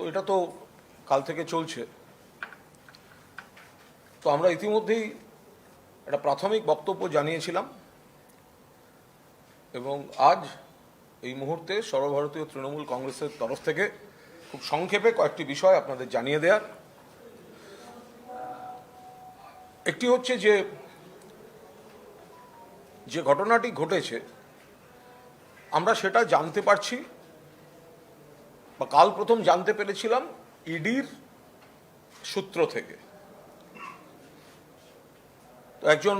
তো এটা তো কাল থেকে চলছে। তো আমরা ইতিমধ্যেই একটা প্রাথমিক বক্তব্য জানিয়েছিলাম এবং আজ এই মুহূর্তে সর্বভারতীয় তৃণমূল কংগ্রেসের তরফ থেকে খুব সংক্ষেপে কয়েকটি বিষয় আপনাদের জানিয়ে দেওয়ার। একটি হচ্ছে যে যে ঘটনাটি ঘটেছে, আমরা সেটা জানতে পারছি বা কাল প্রথম জানতে পেরেছিলাম ইডির সূত্র থেকে। তো একজন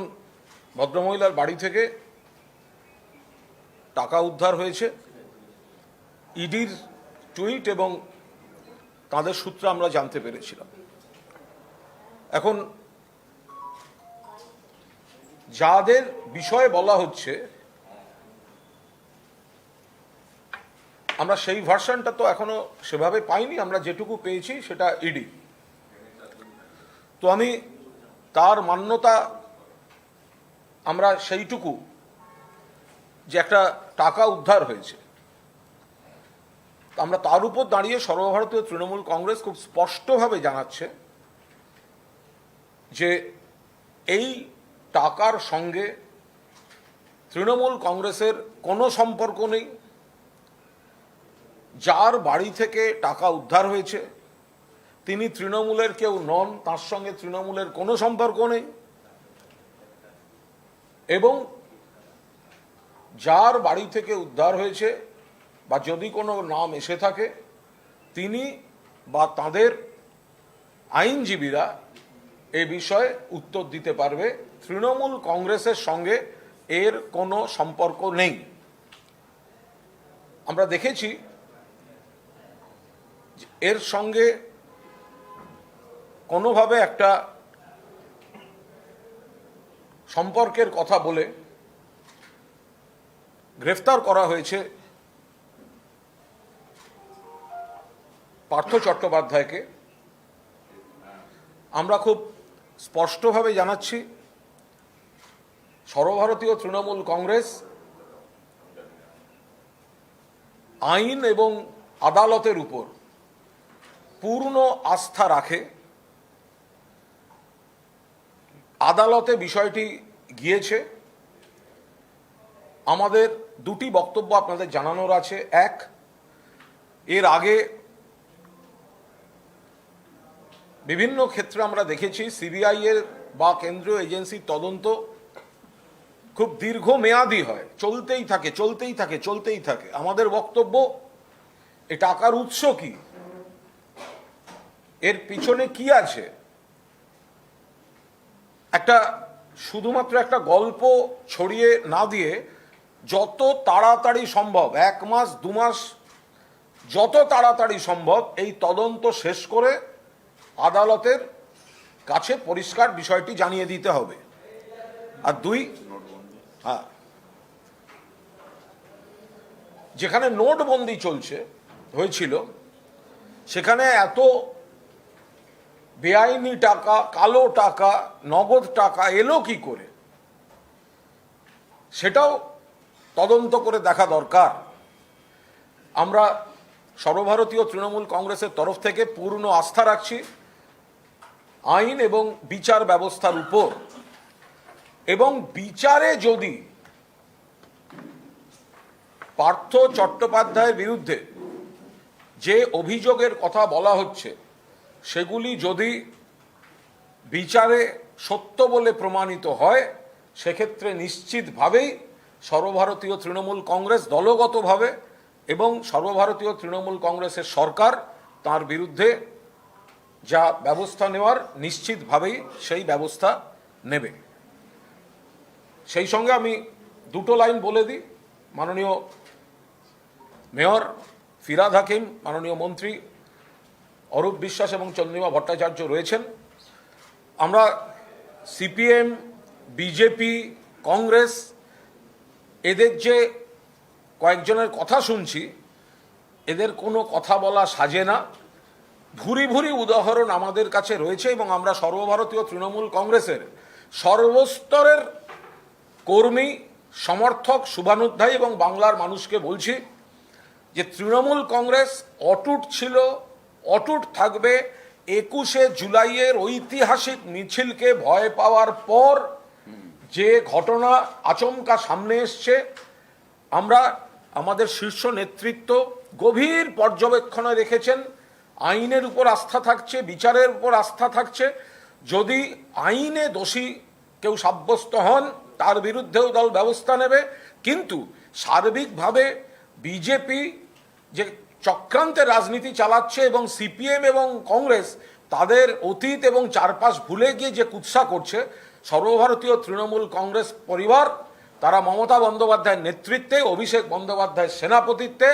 ভদ্রমহিলার বাড়ি থেকে টাকা উদ্ধার হয়েছে। ইডির টুইট এবং তাদের সূত্রে আমরা জানতে পেরেছিলাম। এখন যাদের বিষয়ে বলা হচ্ছে আমরা সেই ভার্সনটা তো এখনও সেভাবে পাইনি, আমরা যেটুকু পেয়েছি সেটা ইডি তো আমি তার মান্যতা আমরা সেইটুকু যে একটা টাকা উদ্ধার হয়েছে। আমরা তার উপর দাঁড়িয়ে সর্বভারতীয় তৃণমূল কংগ্রেস খুব স্পষ্টভাবে জানাচ্ছে যে এই টাকার সঙ্গে তৃণমূল কংগ্রেসের কোনো সম্পর্ক নেই। যার বাড়ি থেকে টাকা উদ্ধার হয়েছে, তিনি তৃণমূলের কেউ নন, তার সঙ্গে তৃণমূলের কোনো সম্পর্ক নেই। এবং যার বাড়ি থেকে উদ্ধার হয়েছে বা যদি কোনো নাম এসে থাকে, তিনি বা তাদের আইনজীবীরা এ বিষয়ে উত্তর দিতে পারবে। তৃণমূল কংগ্রেসের সঙ্গে এর কোনো সম্পর্ক নেই। আমরা দেখেছি এর সঙ্গে কোনোভাবে একটা সম্পর্কের কথা বলে গ্রেফতার করা হয়েছে পার্থ চট্টোপাধ্যায়কে। আমরা খুব স্পষ্টভাবে জানাচ্ছি, সর্বভারতীয় তৃণমূল কংগ্রেস আইন এবং আদালতের উপর পূর্ণ আস্থা রাখে, আদালতে বিষয়টি গিয়েছে। আমাদের দুটি বক্তব্য আপনাদের জানানোর আছে। এক, এর আগে বিভিন্ন ক্ষেত্রে আমরা দেখেছি সিবিআই এর বা কেন্দ্রীয় এজেন্সির তদন্ত খুব দীর্ঘ মেয়াদি হয়, চলতেই থাকে চলতেই থাকে চলতেই থাকে। আমাদের বক্তব্য, এ টাকার উৎস কি? এর পিছনে কি আছে? একটা শুধুমাত্র একটা গল্প ছড়িয়ে না দিয়ে যত তাড়াতাড়ি সম্ভব, এক মাস, দু মাস, যত তাড়াতাড়ি সম্ভব এই তদন্ত শেষ করে আদালতের কাছে পরিষ্কার বিষয়টি জানিয়ে দিতে হবে। আর দুই হ্যাঁ যেখানে নোটবন্দি চলছে, হয়েছিল, সেখানে এত বেআইনি টাকা, কালো টাকা, নগদ টাকা এলো কি করে? সেটাও তদন্ত করে দেখা দরকার। আমরা সর্বভারতীয় তৃণমূল কংগ্রেসের তরফ থেকে পূর্ণ আস্থা রাখছি আইন এবং বিচার ব্যবস্থার উপর। এবং বিচারে যদি পার্থ চট্টোপাধ্যায়ের বিরুদ্ধে যে অভিযোগের কথা বলা হচ্ছে সেগুলি যদি বিচারে সত্য বলে প্রমাণিত হয়, সেক্ষেত্রে নিশ্চিতভাবেই সর্বভারতীয় তৃণমূল কংগ্রেস দলগতভাবে এবং সর্বভারতীয় তৃণমূল কংগ্রেসের সরকার তার বিরুদ্ধে যা ব্যবস্থা নেওয়ার নিশ্চিতভাবেই সেই ব্যবস্থা নেবে। সেই সঙ্গে আমি দুটো লাইন বলে দিই। মাননীয় মেয়র ফিরাদ হাকিম, মাননীয় মন্ত্রী অরূপ বিশ্বাস এবং চন্দ্রিমা ভট্টাচার্য রয়েছেন। আমরা সিপিএম, বিজেপি, কংগ্রেস, এদের যে কয়েকজনের কথা শুনছি, এদের কোনো কথা বলা সাজে না। ভুরি ভুরি উদাহরণ আমাদের কাছে রয়েছে এবং আমরা সর্বভারতীয় তৃণমূল কংগ্রেসের সর্বস্তরের কর্মী, সমর্থক শুভানুধ্যায়ী এবং বাংলার মানুষকে বলছি যে তৃণমূল কংগ্রেস অটুট ছিল অটুট থাকবে। একুশে জুলাইয়ের ঐতিহাসিক মিছিলকে ভয় পাওয়ার পর যে ঘটনা আচমকা সামনে এসছে, আমরা আমাদের শীর্ষ নেতৃত্ব গভীর পর্যবেক্ষণে রেখেছেন আইনের উপর আস্থা থাকছে, বিচারের উপর আস্থা থাকছে। যদি আইনে দোষী কেউ সাব্যস্ত হন, তার বিরুদ্ধেও দল ব্যবস্থা নেবে। কিন্তু সার্বিকভাবে বিজেপি যে চক্রান্তের রাজনীতি চালাচ্ছে এবং সিপিএম এবং কংগ্রেস তাদের অতীত এবং চারপাশ ভুলে গিয়ে যে কুৎসা করছে, সর্বভারতীয় তৃণমূল কংগ্রেস পরিবার, তারা মমতা বন্দ্যোপাধ্যায়ের নেতৃত্বে, অভিষেক বন্দ্যোপাধ্যায়ের সেনাপতিত্বে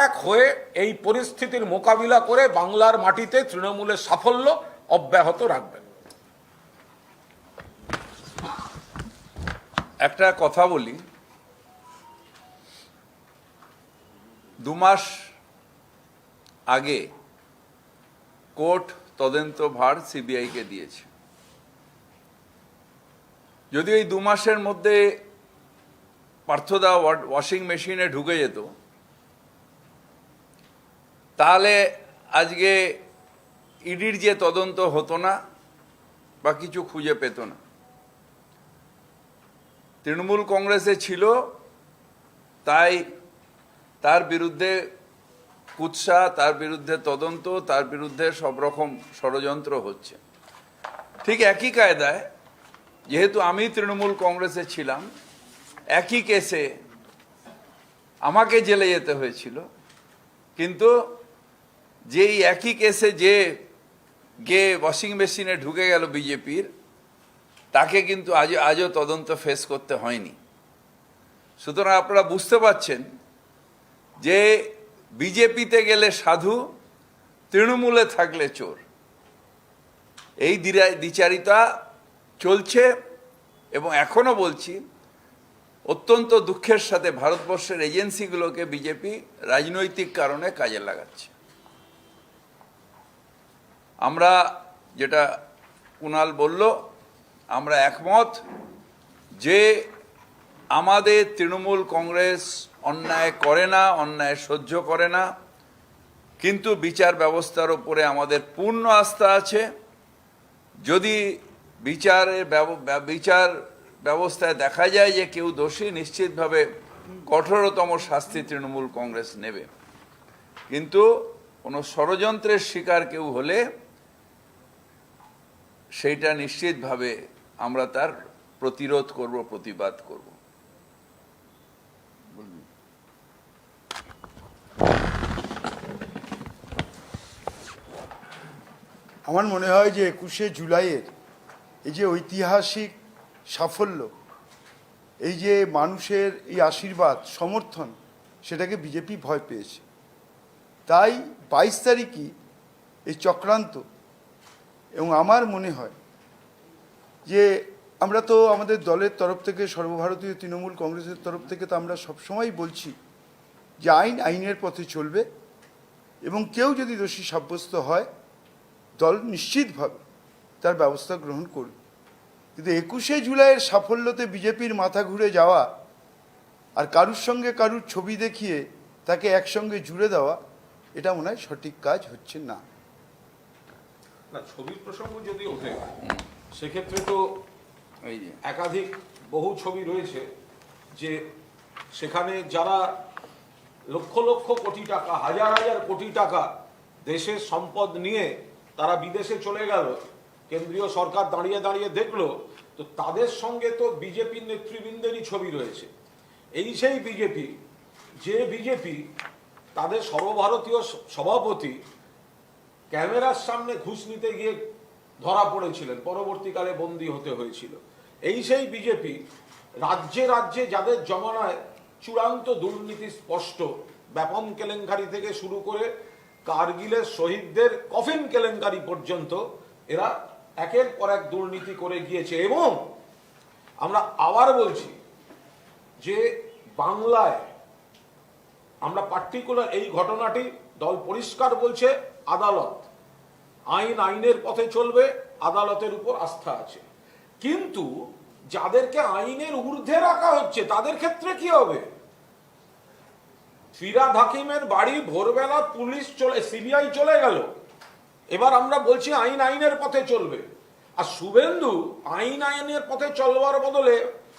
এক হয়ে এই পরিস্থিতির মোকাবিলা করে বাংলার মাটিতে তৃণমূলের সাফল্য অব্যাহত রাখবেন। একটা কথা বলি। দু মাস আগে কোর্ট তদন্ত ভার সিবিআইকে দিয়েছে। যদি এই দু মাসের মধ্যে পার্থদা ওয়াশিং মেশিনে ঢুকে যেত, তাহলে আজকে ইডির যে তদন্ত হতো না বা কিছু খুঁজে পেত না। তৃণমূল কংগ্রেসে ছিল, তাই তার বিরুদ্ধে কুৎসা, তার বিরুদ্ধে তদন্ত, তার বিরুদ্ধে সব রকম ষড়যন্ত্র হচ্ছে। ঠিক একই কায়দায়, যেহেতু আমি তৃণমূল কংগ্রেসে ছিলাম, একই কেসে আমাকে জেলে যেতে হয়েছিল, কিন্তু যেই একই কেসে যে গে ওয়াশিং মেশিনে ঢুকে গেল বিজেপির, তাকে কিন্তু আজ, আজও তদন্ত ফেস করতে হয়নি। সুতরাং আপনারা বুঝতে পারছেন যে বিজেপিতে গেলে সাধু, তৃণমূলে থাকলে চোর। এই দ্বিচারিতা চলছে এবং এখনও বলছি, অত্যন্ত দুঃখের সাথে ভারতবর্ষের এজেন্সিগুলোকে বিজেপি রাজনৈতিক কারণে কাজে লাগাচ্ছে। আমরা যেটা কুণাল বলল, আমরা একমত যে আমাদের তৃণমূল কংগ্রেস অন্যায় করে না, অন্যায় সহ্য করে না, কিন্তু বিচার ব্যবস্থার উপরে আমাদের পূর্ণ আস্থা আছে। যদি বিচারের বিচার ব্যবস্থায় দেখা যায় যে কেউ দোষী, নিশ্চিতভাবে কঠোরতম শাস্তি তৃণমূল কংগ্রেস নেবে। কিন্তু কোনো ষড়যন্ত্রের শিকার কেউ হলে সেইটা নিশ্চিতভাবে আমরা তার প্রতিরোধ করব, প্রতিবাদ করব। আমার মনে হয় যে একুশে জুলাইয়ের এই যে ঐতিহাসিক সাফল্য, এই যে মানুষের এই আশীর্বাদ, সমর্থন, সেটাকে বিজেপি ভয় পেয়েছে। তাই বাইশ তারিখই এই চক্রান্ত এবং আমার মনে হয় যে আমরা তো আমাদের দলের তরফ থেকে, সর্বভারতীয় তৃণমূল কংগ্রেসের তরফ থেকে তো আমরা সবসময় বলছি যে আইন আইনের পথে চলবে এবং কেউ যদি দোষী সাব্যস্ত হয় দল নিশ্চিতভাবে তার ব্যবস্থা গ্রহণ করবে কিন্তু একুশে জুলাইয়ের সাফল্যতে বিজেপির মাথা ঘুরে যাওয়া আর কারুর সঙ্গে কারুর ছবি দেখিয়ে তাকে একসঙ্গে জুড়ে দেওয়া এটা মনে হয় সঠিক কাজ হচ্ছে না। না ছবির প্রসঙ্গ যদি ওঠে সেক্ষেত্রে তো এই যে। একাধিক বহু ছবি রয়েছে যে সেখানে যারা লক্ষ লক্ষ কোটি টাকা হাজার হাজার কোটি টাকা দেশের সম্পদ নিয়ে তারা বিদেশে চলে গেল। কেন্দ্রীয় সরকার দাঁড়িয়ে দাঁড়িয়ে দেখল তো তাদের সঙ্গে তো বিজেপির নেতৃবৃন্দেরই ছবি রয়েছে। এই সেই বিজেপি, যে বিজেপি তাদের সর্বভারতীয় সভাপতি ক্যামেরার সামনে ঘুষ নিতে গিয়ে ধরা পড়েছিলেন, পরবর্তীকালে বন্দী হতে হয়েছিল। এই সেই বিজেপি রাজ্যে রাজ্যে যাদের জমানায় চূড়ান্ত দুর্নীতি স্পষ্ট, ব্যাপন কেলেঙ্কারি থেকে শুরু করে কার্গিলের শহীদদের কফিন কেলেঙ্কারি পর্যন্ত এরা একের পর এক দুর্নীতি করে গিয়েছে। এবং আমরা আবার বলছি যে বাংলায় আমরা পার্টিকুলার এই ঘটনাটি দল পরিষ্কার বলছে, আদালত। আইন আইনের পথে চলবে, আদালতের উপর আস্থা আছে। কিন্তু যাদেরকে আইনের ঊর্ধ্বে রাখা হচ্ছে, তাদের ক্ষেত্রে কি হবে? ফিরাদ হাকিমের বাড়ি ভোরবেলা পুলিশ চলে, সিবিআই চলে গেল। এবার আমরা বলছি আইন আইনের পথে চলবে। আর শুভেন্দু আইন আইনের পথে চলবার বদলে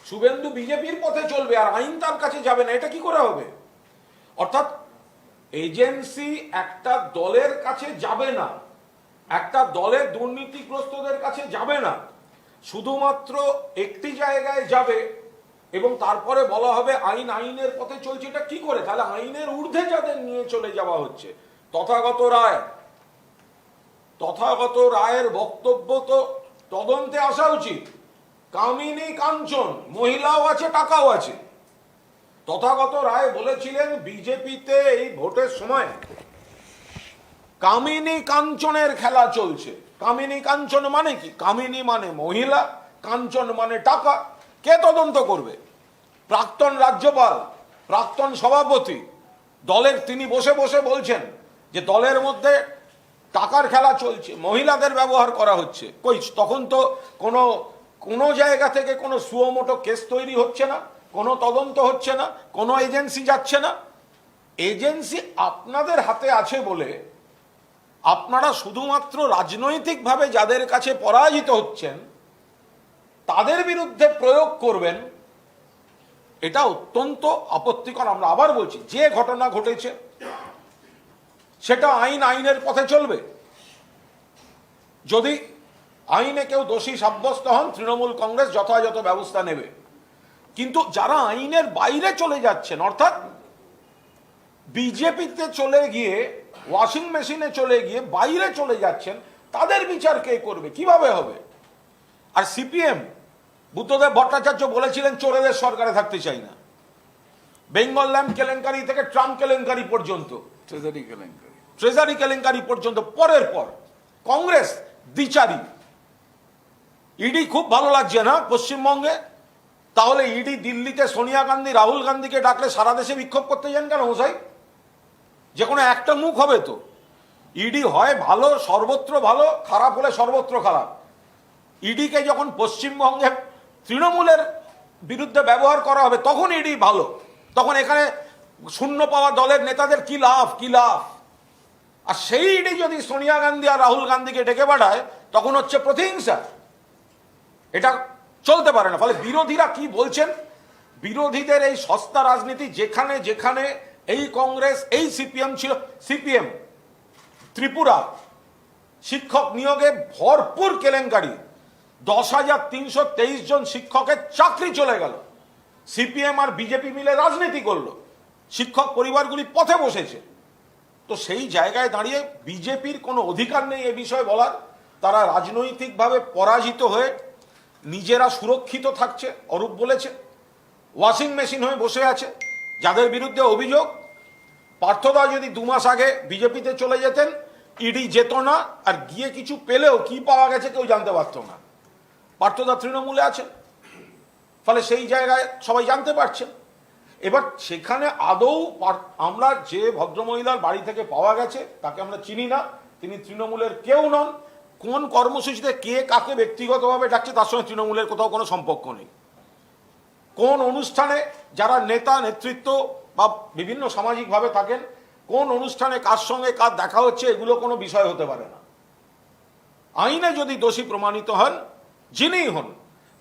শুভেন্দু বিজেপির পথে চলবে আর আইন তার কাছে যাবে না, এটা কি করে হবে? অর্থাৎ এজেন্সি একটা দলের কাছে যাবে না, একটা দলের দুর্নীতিগ্রস্তদের কাছে যাবে না, শুধুমাত্র একটি জায়গায় যাবে এবং তারপরে বলা হবে আইন, আইনের পথে চলছে, এটা কি করে? তাহলে আইনের ঊর্ধ্বে যাদের নিয়ে চলে যাওয়া হচ্ছে, তথাগত রায়। তথাগত রায়ের বক্তব্য তো তদন্তে আসা উচিত। কামিনী কাঞ্চন, মহিলাও আছে, টাকাও আছে। তথাগত রায় বলেছিলেন বিজেপিতে এই ভোটের সময় কামিনী কাঞ্চনের খেলা চলছে। কামিনী কাঞ্চন মানে কি? কামিনী মানে মহিলা, কাঞ্চন মানে টাকা। কে তদন্ত করবে? প্রাক্তন রাজ্যপাল, প্রাক্তন সভাপতি, দলের তিনি বসে বসে বলছেন যে দলের মধ্যে টাকার খেলা চলছে, মহিলাদের ব্যবহার করা হচ্ছে। কই, তখন তো কোনো কোনো জায়গা থেকে কোনো সুয়মোটো কেস তৈরি হচ্ছে না, কোনো তদন্ত হচ্ছে না, কোনো এজেন্সি যাচ্ছে না। এজেন্সি আপনাদের হাতে আছে বলে আপনারা শুধুমাত্র রাজনৈতিকভাবে যাদের কাছে পরাজিত হচ্ছেন তাদের বিরুদ্ধে প্রয়োগ করবেন, এটা অত্যন্ত আপত্তিকর। আমরা আবার বলছি, যে ঘটনা ঘটেছে, সেটা আইন আইনের পথে চলবে। যদি আইনে কেউ দোষী সাব্যস্ত হন, তৃণমূল কংগ্রেস যথাযথ ব্যবস্থা নেবে। কিন্তু যারা আইনের বাইরে চলে যাচ্ছেন, অর্থাৎ বিজেপিতে চলে গিয়ে, ওয়াশিং মেশিনে চলে গিয়ে বাইরে চলে যাচ্ছেন, তাদের বিচার কে করবে? কীভাবে হবে? আর সিপিএম বুদ্ধদেব ভট্টাচার্য বলেছিলেন চোরেদের সরকারে থাকতে চাই না। বেঙ্গল ল্যাম্প কেলেঙ্কারি থেকে ট্রাম্প কেলেঙ্কারি পর্যন্ত। ট্রেজারি কেলেঙ্কারি। ট্রেজারি কেলেঙ্কারি পর্যন্ত পরের পর কংগ্রেস দ্বিচারী। ইডি খুব ভালো লাগছে না পশ্চিমবঙ্গে? তাহলে ইডি দিল্লিতে সোনিয়া গান্ধী রাহুল গান্ধীকে ডাকলে সারা দেশে বিক্ষোভ করতে যান কেন মশাই? যে কোনো একটা মুখ হবে তো। ইডি হয় ভালো সর্বত্র ভালো খারাপ হলে সর্বত্র খারাপ। ইডিকে যখন পশ্চিমবঙ্গে তৃণমূলের বিরুদ্ধে ব্যবহার করা হবে, তখন ইডি ভালো। তখন এখানে শূন্য পাওয়া দলের নেতাদের কি লাভ কি লাভ? আর সেই ইডি যদি সোনিয়া গান্ধী আর রাহুল গান্ধীকে ডেকে পাঠায়, তখন হচ্ছে প্রতিহিংসা। এটা চলতে পারে না। ফলে বিরোধীরা কি বলছেন? বিরোধীদের এই সস্তা রাজনীতি যেখানে যেখানে এই কংগ্রেস, এই সিপিএম ছিল, সিপিএম, ত্রিপুরা, শিক্ষক নিয়োগে ভরপুর কেলেঙ্কারি। দশ হাজার তিনশো তেইশ জন শিক্ষকের চাকরি চলে গেল। সিপিএম আর বিজেপি মিলে রাজনীতি করল। শিক্ষক পরিবারগুলি পথে বসেছে। তো সেই জায়গায় দাঁড়িয়ে বিজেপির কোনো অধিকার নেই এ বিষয়ে বলার। তারা রাজনৈতিকভাবে পরাজিত হয়ে নিজেরা সুরক্ষিত থাকছে, অরূপ বলেছে। ওয়াশিং মেশিন হয়ে বসে আছে। যাদের বিরুদ্ধে অভিযোগ, পার্থদা যদি দু মাস আগে বিজেপিতে চলে যেতেন, ইডি যেত না, আর গিয়ে কিছু পেলেও কি পাওয়া গেছে কেউ জানতে পারতো না। পার্থদা তৃণমূলে আছেন। ফলে সেই জায়গায় সবাই জানতে পারছেন এবার সেখানে আদৌ আমরা যে ভদ্রমহিলার বাড়ি থেকে পাওয়া গেছে, তাকে আমরা চিনি না। তিনি তৃণমূলের কেউ নন। কোন কর্মসূচিতে কে কাকে ব্যক্তিগতভাবে ডাকছে, তার সঙ্গে তৃণমূলের কোথাও কোনো সম্পর্ক নেই। কোন অনুষ্ঠানে যারা নেতা, নেতৃত্ব বা বিভিন্ন সামাজিকভাবে থাকেন, কোন অনুষ্ঠানে কার সঙ্গে কার দেখা হচ্ছে, এগুলো কোনো বিষয় হতে পারে না। আইনে যদি দোষী প্রমাণিত হন যিনিই হন,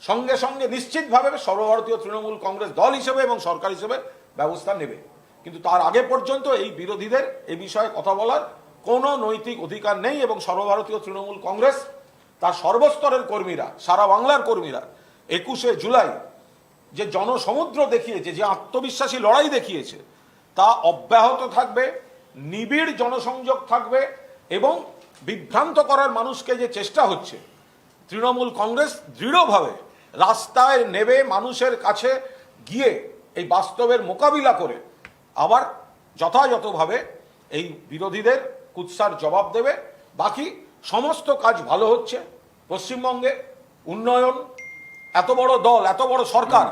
সঙ্গে সঙ্গে নিশ্চিতভাবে সর্বভারতীয় তৃণমূল কংগ্রেস দল হিসেবে এবং সরকার হিসেবে ব্যবস্থা নেবে। কিন্তু তার আগে পর্যন্ত এই বিরোধীদের এ বিষয়ে কথা বলার কোনো নৈতিক অধিকার নেই এবং সর্বভারতীয় তৃণমূল কংগ্রেস, তার সর্বস্তরের কর্মীরা, সারা বাংলার কর্মীরা একুশে জুলাই যে জনসমুদ্র দেখিয়েছে, যে আত্মবিশ্বাসী লড়াই দেখিয়েছে, তা অব্যাহত থাকবে, নিবিড় জনসংযোগ থাকবে এবং বিভ্রান্ত করার মানুষকে যে চেষ্টা হচ্ছে তৃণমূল কংগ্রেস দৃঢ়ভাবে রাস্তায় নেবে মানুষের কাছে গিয়ে এই বাস্তবের মোকাবিলা করে, আবার যথাযথভাবে এই বিরোধীদের কুৎসার জবাব দেবে। বাকি সমস্ত কাজ ভালো হচ্ছে। পশ্চিমবঙ্গে উন্নয়ন, এত বড় দল, এত বড় সরকার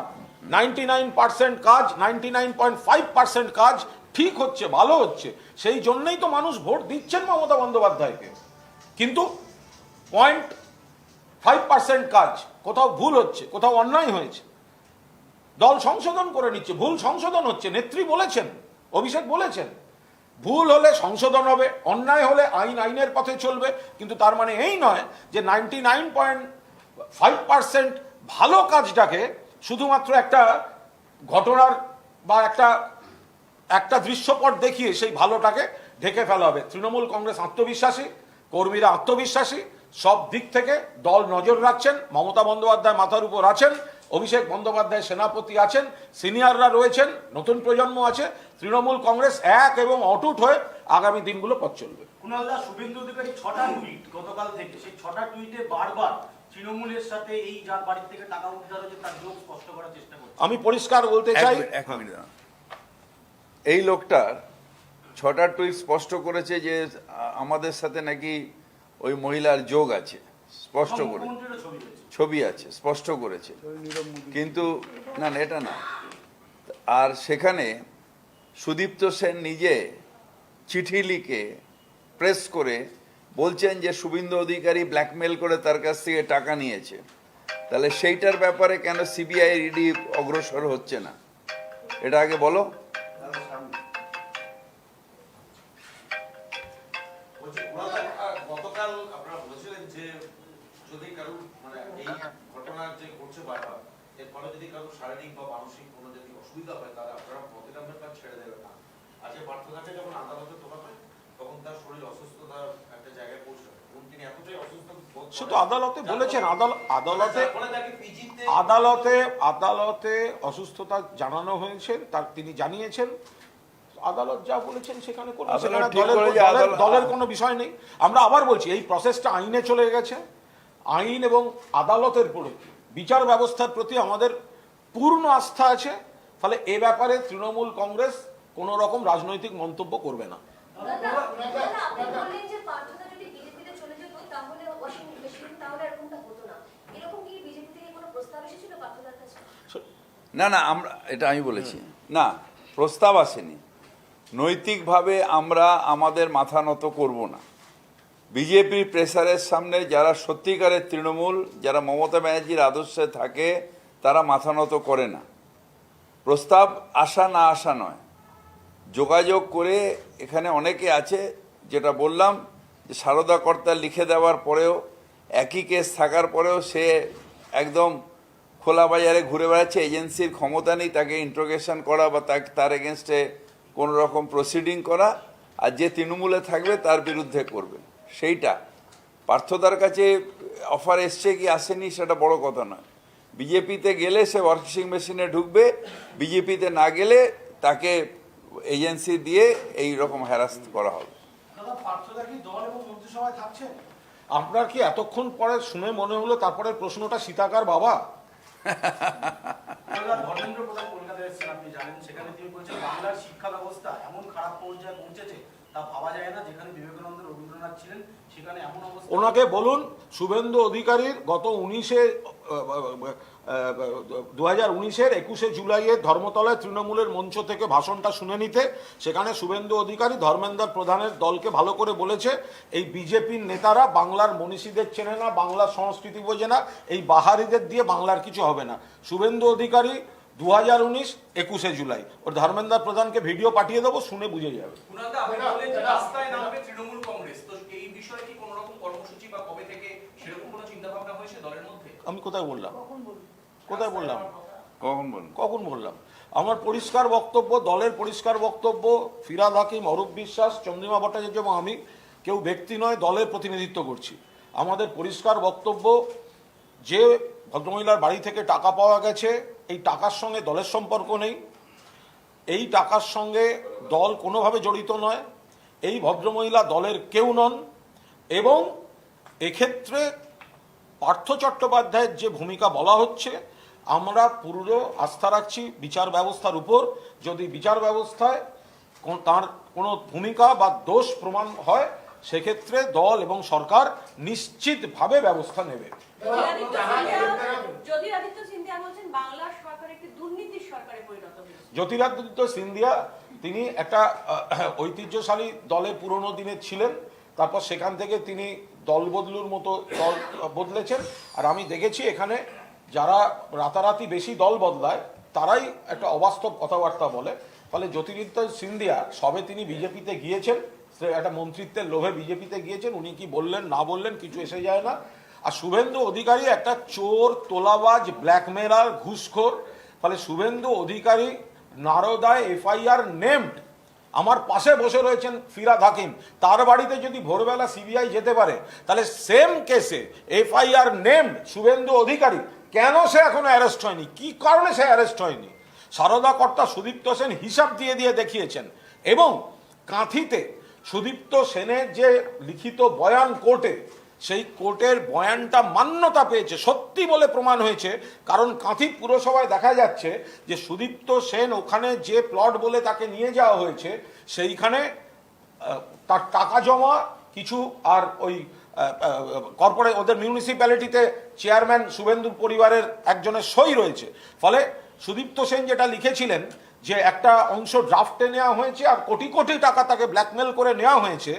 নাইনটি নাইন পার্সেন্ট কাজ ninety nine point five percent কাজ ঠিক হচ্ছে, ভালো হচ্ছে। সেই জন্যই তো মানুষ ভোট দিচ্ছেন মমতা বন্দ্যোপাধ্যায়কে। কিন্তু পয়েন্ট ফাইভ পার্সেন্ট কাজ, কোথাও ভুল হচ্ছে, কোথাও অন্যায় হয়েছে। দল সংশোধন করে নিচ্ছে, ভুল সংশোধন হচ্ছে, নেত্রী বলেছেন, অভিষেক বলেছেন। ভুল হলে সংশোধন হবে, অন্যায় হলে আইন আইনের পথে চলবে, কিন্তু তার মানে এই নয় যে ninety nine point five percent ভালো কাজটাকে শুধুমাত্র একটা ঘটনার বা একটা একটা দৃশ্যপট দেখিয়ে সেই ভালোটাকে ঢেকে ফেলা হবে। তৃণমূল কংগ্রেস আত্মবিশ্বাসী, কর্মীরা আত্মবিশ্বাসী সব দিক থেকে দল নজর রাখছেন মমতা বন্দ্যোপাধ্যায় মাথার উপর আছেন অভিষেক বন্দ্যোপাধ্যায় সেনাপতি আছেন সিনিয়ররা রয়েছেন নতুন প্রজন্ম আছে তৃণমূল কংগ্রেস এক এবং অটুট হয়ে আগামী দিনগুলো পথ চলবে। কুণালদা শুভেন্দু অধিকারী ছটা টুইট গতকাল থেকে। সেই ছটা টুইটে বারবার তৃণমূলের সাথে এই যার বাড়ির থেকে টাকা উদ্ধার হয়েছে তার যোগ স্পষ্ট করার চেষ্টা করছে। আমি পরিষ্কার বলতে চাই এক মিনিট এই লোকটার ছটা টুইট স্পষ্ট করেছে যে আমাদের সাথে নাকি ওই মহিলার যোগ আছে স্পষ্ট করে। ছবি ছবি আছে স্পষ্ট করেছে। কিন্তু না না এটা না। আর সেখানে সুদীপ্ত সেন নিজে চিঠি লিখে প্রেস করে বলছেন যে শুভেন্দু অধিকারী ব্ল্যাকমেল করে তার কাছ থেকে টাকা নিয়েছে। তাহলে সেইটার ব্যাপারে কেন সিবিআই ইডি অগ্রসর হচ্ছে না? এটা আগে বলো। যদি কারও মানে এই ঘটনার যে ঘটছে বারবার এর ফলে যদি কারও শারীরিক বা মানসিক কোনো যদি অসুবিধা হয় তাহলে আপনারা প্রতিরামের কাজ ছেড়ে দেবেন না। আজকে পার্থঘাটে যখন আদালতে তোলা হয় তখন তার শরীর অসুস্থতার একটা জায়গায় পৌঁছায়। এবং অসুস্থ বোধ সে তো করেন, আদালতে বলেছেন ফলে- আদালতে যার ফলে তাকে পিজিতে আদালতে আদালতে অসুস্থতা জানানো হয়েছে তার তিনি জানিয়েছেন। আদালত যা বলেছেন সেখানে কোনো আদালত সেখানে ঠিক দলের করে যে দলের- আদালত- দলের কোনো বিষয় নেই। আমরা আবার বলছি এই প্রসেসটা আইনে চলে গেছে। আইন এবং আদালতের প্রতি বিচার ব্যবস্থার প্রতি আমাদের পূর্ণ আস্থা আছে। ফলে এ ব্যাপারে তৃণমূল কংগ্রেস কোনো রকম রাজনৈতিক মন্তব্য করবে না। না না, আমরা এটা আমি বলেছি। না, প্রস্তাব আসেনি। নৈতিকভাবে আমরা আমাদের মাথা নত করব না। বিজেপির প্রেসারের সামনে যারা সত্যিকারের তৃণমূল, যারা মমতা ব্যানার্জির আদর্শে থাকে, তারা মাথা নত করে না। প্রস্তাব আসা না আসা নয়। যোগাযোগ করে এখানে অনেকে আছে, যেটা বললাম, যে সারদা কর্তা লিখে দেওয়ার পরেও, একই কেস থাকার পরেও সে একদম খোলা বাজারে ঘুরে বেড়াচ্ছে, এজেন্সির ক্ষমতা নেই, তাকে ইন্ট্রোগেশন করা বা তার এগেনস্টে কোনো রকম প্রসিডিং করা, আর যে তৃণমূলে থাকবে তার বিরুদ্ধে করবে। সেইটা। পার্থতার কাছে অফার এসছে কি আসেনি সেটা বড় কথা নয়। বিজেপিতে গেলে সে ওয়াশিং মেশিনে ঢুকবে বিজেপিতে না গেলে তাকে এজেন্সি দিয়ে এই রকম হ্যারাস করা হবে। আপনার কি এতক্ষণ পরে শুনে মনে হলো তারপরে প্রশ্নটা সীতাকার বাবা? ধর্মেন্দ্র প্রধান কলকাতায় এসেছেন আপনি জানেন সেখানে তিনি বলছেন বাংলার শিক্ষা ব্যবস্থা এমন খারাপ পর্যায়ে পৌঁছেছে ওনাকে বলুন, শুভেন্দু অধিকারীর গত উনিশে দু হাজার উনিশের একুশে জুলাইয়ে ধর্মতলায় তৃণমূলের মঞ্চ থেকে ভাষণটা শুনে নিতে, সেখানে শুভেন্দু অধিকারী ধর্মেন্দ্র প্রধানের দলকে ভালো করে বলেছে, এই বিজেপির নেতারা বাংলার মনীষীদের চেনে না, বাংলার সংস্কৃতি বোঝে না, এই বাহারিদের দিয়ে বাংলার কিছু হবে না। শুভেন্দু অধিকারী দু হাজার উনিশ একুশে জুলাই। ওর ধর্মেন্দ্র প্রধানকে ভিডিও পাঠিয়ে দেবো শুনে বুঝে যাবে। কুণালদা আপনি বললেন যে রাস্তায় নামবে তৃণমূল কংগ্রেস। তো এই বিষয়ে কি কোনো রকম কর্মসূচি বা কবে থেকে সেরকম কোনো চিন্তা ভাবনা হয়েছে দলের মধ্যে? আমি কোথায় বললাম? কোথায় বললাম? কখন বলুন? কখন বললাম? আমার পরিষ্কার বক্তব্য দলের পরিষ্কার বক্তব্য ফিরাদ হাকিম অরূপ বিশ্বাস চন্দ্রিমা ভট্টাচার্য এবং আমি কেউ ব্যক্তি নয় দলের প্রতিনিধিত্ব করছি। আমাদের পরিষ্কার বক্তব্য যে ভদ্রমহিলার বাড়ি থেকে টাকা পাওয়া গেছে এই টাকার সঙ্গে দলের সম্পর্ক নেই। এই টাকার সঙ্গে দল কোনোভাবে জড়িত নয়। এই ভদ্রমহিলা দলের কেউ নন এবং এক্ষেত্রে পার্থ চট্টোপাধ্যায়ের যে ভূমিকা বলা হচ্ছে, আমরা পুরো আস্থা রাখছি বিচার ব্যবস্থার উপর। যদি বিচার ব্যবস্থায় তার কোনো ভূমিকা বা দোষ প্রমাণ হয়, সেক্ষেত্রে দল এবং সরকার নিশ্চিতভাবে ব্যবস্থা নেবে। বাংলার সরকার একটি দুর্নীতির সরকারে পরিণত হয়েছে। জ্যোতিরাদিত্য সিন্ধিয়া, তিনি একটা ঐতিহ্যশালী দলে পুরনো দিনে ছিলেন, তারপর সেখান থেকে তিনি দল বদলুর মতো দল বদলেছেন। আর আমি দেখেছি এখানে যারা রাতারাতি বেশি দল বদলায়, তারাই একটা অবাস্তব কথাবার্তা বলে। ফলে জ্যোতিরিদ্য সিন্ধিয়া, সবে তিনি বিজেপিতে গিয়েছেন একটা মন্ত্রিত্বের লোভে বিজেপিতে গিয়েছেন, উনি কি বললেন, না বললেন, কিছু এসে যায় না। আর শুভেন্দু অধিকারী একটা চোর, তোলাবাজ ব্ল্যাকমেলার ঘুষখোর। ফলে শুভেন্দু অধিকারী নারদায় এফআইআর নেমড আমার পাশে বসে রয়েছেন ফিরাদ হাকিম। তার বাড়িতে যদি ভোরবেলা সিবিআই যেতে পারে, তাহলে সেম কেসে এফআইআর নেম শুভেন্দু অধিকারী। কেন সে এখনও অ্যারেস্ট হয়নি? কি কারণে সে অ্যারেস্ট হয়নি? সারদা কর্তা সুদীপ্ত সেন হিসাব দিয়ে দিয়ে দেখিয়েছেন। এবং কাঁথিতে সুদীপ্ত সেনের যে লিখিত বয়ান কোর্টে সেই কোর্টের বয়ানটা মান্যতা পেয়েছে, সত্যি বলে প্রমাণ হয়েছে। কারণ কাঁথি পুরসভায় দেখা যাচ্ছে যে সুদীপ্ত সেন ওখানে যে প্লট বলে তাকে নিয়ে যাওয়া হয়েছে, সেইখানে তার টাকা জমা, কিছু আর ওই কর্পোরেট ওদের মিউনিসিপ্যালিটিতে চেয়ারম্যান শুভেন্দুর পরিবারের একজনের সই রয়েছে। ফলে সুদীপ্ত সেন যেটা লিখেছিলেন যে একটা অংশ ড্রাফটে নেওয়া হয়েছে আর কোটি কোটি টাকা তাকে ব্ল্যাকমেল করে নেওয়া হয়েছে,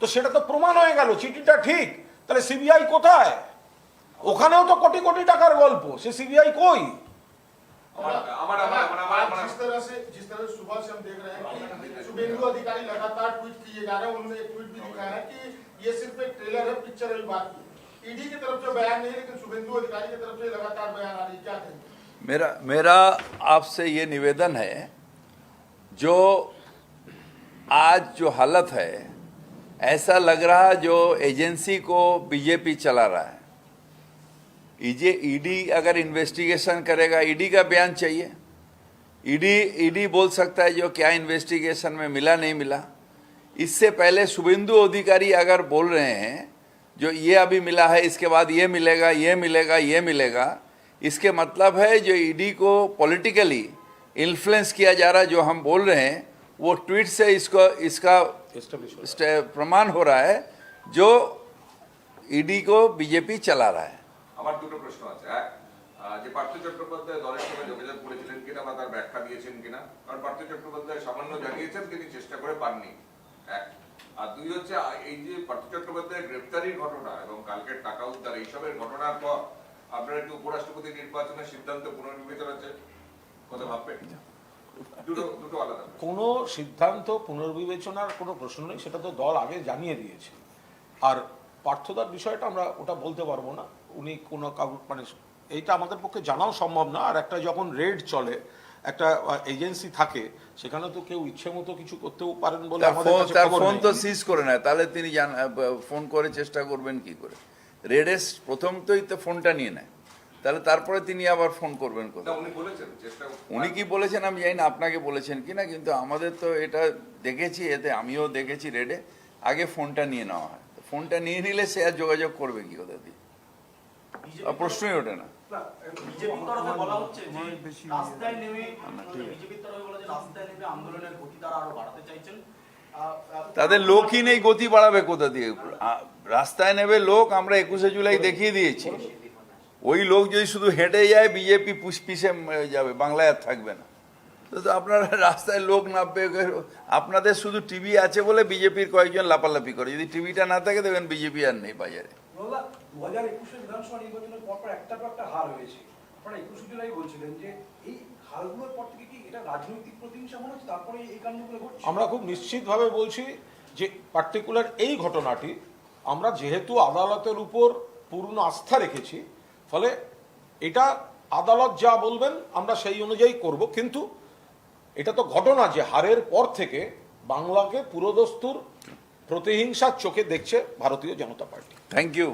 তো সেটা তো প্রমাণ হয়ে গেল, চিঠিটা ঠিক। তাহলে সিবিআই কোথায় ওখানেও তো কোটি কোটি টাকার গল্প সে সিবিআই কই আমার আমার আমার আমার আমার आज আমার जिस तरह से जिस तरह से सुबह से हम देख रहे हैं कि शुभेंदु अधिकारी लगातार ट्वीट किए जा रहे हैं उन्होंने एक ट्वीट भी दिखाया है कि ये सिर्फ एक ट्रेलर है पिक्चर अभी बाकी ईडी की तरफ से बयान नहीं है लेकिन शुभेंदु अधिकारी की तरफ से लगातार बयान आ रही है क्या कहेंगे मेरा मेरा आपसे ये निवेदन है जो आज जो हालत है ऐसा लग रहा जो एजेंसी को बीजेपी चला रहा है। ईजे, ईडी अगर इन्वेस्टिगेशन करेगा, ईडी का बयान चाहिए। ईडी ईडी बोल सकता है जो क्या इन्वेस्टिगेशन में मिला, नहीं मिला। इससे पहले शुभेंदु अधिकारी अगर बोल रहे हैं, जो ये अभी मिला है, इसके बाद ये मिलेगा ये मिलेगा ये मिलेगा, इसके मतलब है जो ईडी को पॉलिटिकली इन्फ्लुएंस किया जा रहा जो हम बोल रहे हैं वो ट्वीट से इसको इसका स्टे- प्रमाण हो रहा है जो ईडी को बीजेपी चला रहा है আমার দুটো প্রশ্ন আছে এক আহ, যে পার্থ চট্টোপাধ্যায় দলের সঙ্গে যোগাযোগ করেছিলেন কিনা বা তার ব্যাখ্যা দিয়েছেন কিনা কারণ পার্থ চট্টোপাধ্যায় সামান্য জানিয়েছেন তিনি চেষ্টা করে পাননি এক আর দুই হচ্ছে আহ, এই যে পার্থ চট্টোপাধ্যায়ের গ্রেপ্তারির ঘটনা এবং কালকের টাকা উদ্ধার এইসবের ঘটনার পর আপনারা কি উপরাষ্ট্রপতি নির্বাচনের সিদ্ধান্ত পুনর্বিবেচনা আছে কথা ভাববেন দুটো দুটো আলাদা কোনো সিদ্ধান্ত পুনর্বিবেচনার কোনো প্রশ্ন নেই সেটা তো দল আগে জানিয়ে দিয়েছে। আর পার্থদার বিষয়টা আমরা ওটা বলতে পারব না। উনি কোনো কাউ মানে এইটা আমাদের পক্ষে জানাও সম্ভব না। আর একটা যখন রেড চলে একটা এজেন্সি থাকে সেখানে তো কেউ ইচ্ছে মতো কিছু করতেও পারেন বলে আমাদের ফোন। তো সিজ করে নেয়। তাহলে তিনি জান ফোন করে চেষ্টা করবেন কি করে? রেডেস প্রথমতই তো ফোনটা নিয়ে নেয়। তাহলে তারপরে তিনি আবার ফোন করবেন না কোথায় উনি বলেছেন চেষ্টা উনি কি বলেছেন আমি জানি না আপনাকে বলেছেন কি না কিন্তু আমাদের তো এটা দেখেছি এতে আমিও দেখেছি রেডে আগে ফোনটা নিয়ে নেওয়া হয়। তো ফোনটা নিয়ে নিলে সে আর যোগাযোগ করবে কি কোথা দিয়ে? প্রশ্নই ওঠে না। বিজেপির তরফে বলা হচ্ছে যে রাস্তায় নেমে বিজেপির তরফে বলা যে রাস্তায় নেমে আন্দোলনের গতি তারা আরও বাড়াতে চাইছেন। আহ, আহ, তাদের লোকই নেই গতি বাড়াবে কোথা দিয়ে? রাস্তায় নেবে লোক আমরা একুশে জুলাই দেখিয়ে দিয়েছি। ওই লোক যদি শুধু হেঁটে যায় বিজেপি পুষ্পিসে যাবে বাংলায় আর থাকবে না। তো আপনারা রাস্তায় লোক নামবে আপনাদের শুধু টিভি আছে বলে বিজেপির কয়েকজন লাপালাপি করে। যদি টিভিটা না থাকে দেখবেন বিজেপি আর নেই বাজারে। আমরা খুব নিশ্চিতভাবে বলছি যে পার্টিকুলার এই ঘটনাটি আমরা যেহেতু আদালতের উপর পূর্ণ আস্থা রেখেছি ফলে এটা আদালত যা বলবেন আমরা সেই অনুযায়ী করব। কিন্তু এটা তো ঘটনা যে হারের পর থেকে বাংলাকে পুরোদস্তুর প্রতিহিংসার চোখে দেখছে Bharatiya Janata Party. Thank you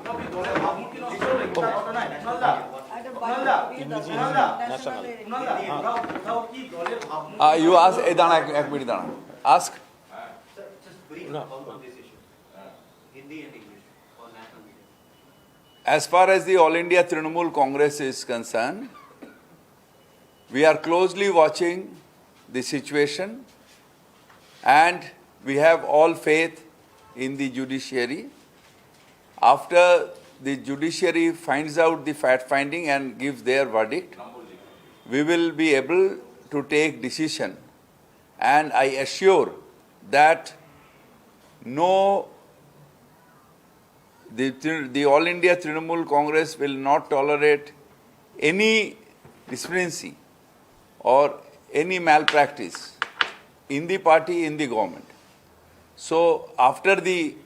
you us এ দাঁড়া এক- এক মিনিট দাঁড়া। আস্ক না। As far as the All India Trinamool Congress is concerned, we are closely watching the situation and we have all faith in the judiciary. After the judiciary finds out the fact finding and gives their verdict, we will be able to take decision. And I assure that no the, the All India Trinamool Congress will not tolerate any discrepancy or any malpractice in the party, in the government. So after the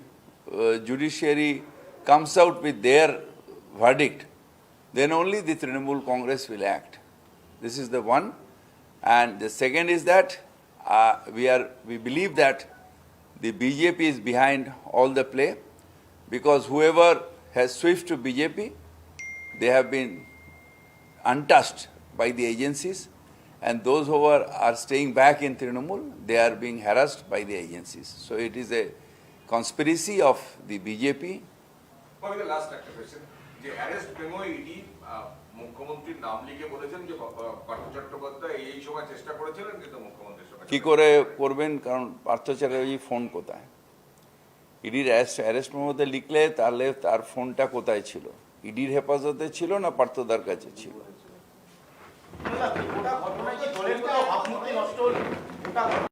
uh, judiciary comes out with their verdict, then only the Trinamool Congress will act. This is the one. And the second is that uh, we are we believe that the BJP is behind all the play because whoever has switched to BJP, they have been untouched by the agencies, and those who are, are staying back in Trinamool, they are being harassed by the agencies. So it is a conspiracy of the BJP last একটা question যে arrest memo ED মুখ্যমন্ত্রীর নাম লিখে বলেছেন যে পার্থ চট্টোপাধ্যায় এই সময় চেষ্টা করেছিলেন কিন্তু মুখ্যমন্ত্রীর সঙ্গে কি করে করবেন কারণ পার্থ চ্যাটার্জি ফোন কোথায় ইডির অ্যারেস্ট মেমোতে লিখলে তাহলে তার ফোনটা কোথায় ছিল? ইডির হেফাজতে ছিল না পার্থদার কাছে ছিল?